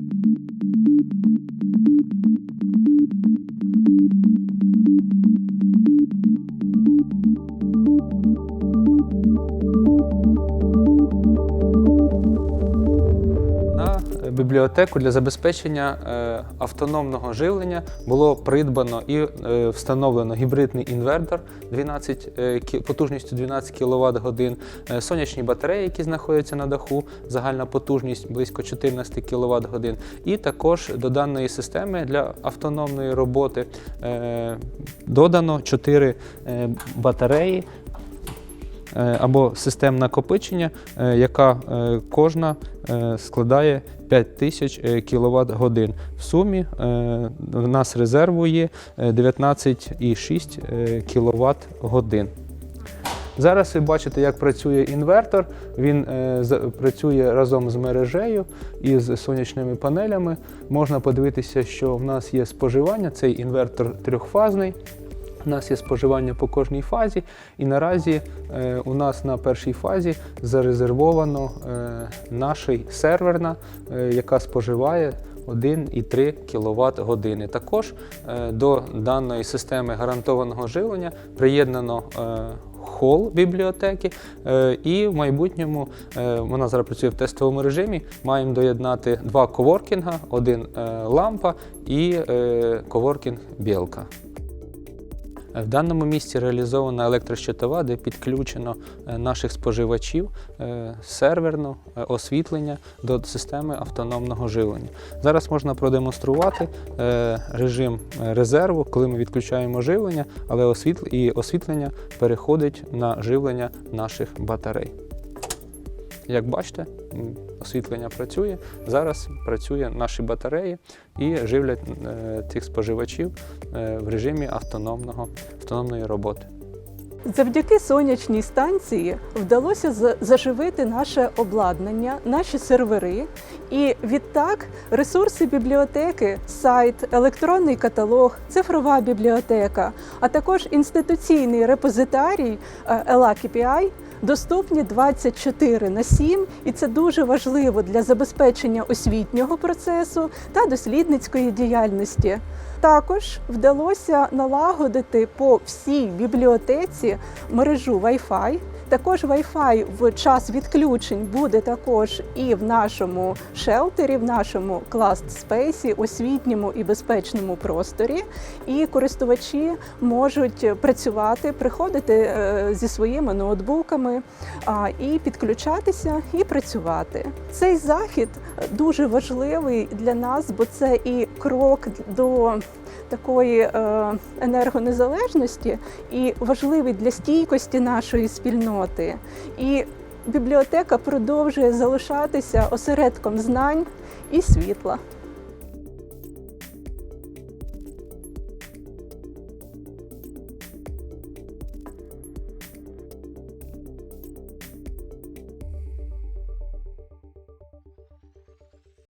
Thank you. Бібліотеку для забезпечення е, автономного живлення було придбано і е, встановлено гібридний інвертор 12, е, потужністю 12 кВт годин, сонячні батареї, які знаходяться на даху, загальна потужність близько 14 кВт годин. І також до даної системи для автономної роботи додано 4 е, батареї або систем накопичення, е, яка е, кожна е, складає 5000 кВт годин. В сумі е, в нас резерву є е, 19,6 кВт годин. Зараз ви бачите, як працює інвертор. Він е, за- працює разом з мережею і з сонячними панелями. Можна подивитися, що в нас є споживання. Цей інвертор трьохфазний. У нас є споживання по кожній фазі, і наразі е, у нас на першій фазі зарезервовано е, наша серверна, е, яка споживає 1,3 кВт години. Також е, до даної системи гарантованого живлення приєднано е, хол бібліотеки, е, і в майбутньому е, вона зараз працює в тестовому режимі. Маємо доєднати два коворкінга, один е, лампа і коворкінг білка. В даному місці реалізована електрощитова, де підключено е, наших споживачів е, серверно е, освітлення до системи автономного живлення. Зараз можна продемонструвати режим резерву, коли ми відключаємо живлення, але освітлення переходить на живлення наших батарей. Як бачите, освітлення працює. Зараз працює наші батареї і живлять е, цих споживачів е, в режимі автономного, автономної роботи. Завдяки сонячній станції вдалося заживити наше обладнання, наші сервери, і відтак ресурси бібліотеки, сайт, електронний каталог, цифрова бібліотека, а також інституційний репозитарій е, ELA-KPI доступні 24 на 7, і це дуже важливо для забезпечення освітнього процесу та дослідницької діяльності. Також вдалося налагодити по всій бібліотеці мережу Wi-Fi. Також Wi-Fi в час відключень буде також і в нашому шелтері, в нашому класт спейсі, освітньому і безпечному просторі. І користувачі можуть працювати, приходити е, зі своїми ноутбуками і підключатися і працювати. Цей захід дуже важливий для нас, бо це і крок до такої е, енергонезалежності і важливий для стійкості нашої спільноти. І бібліотека продовжує залишатися осередком знань і світла.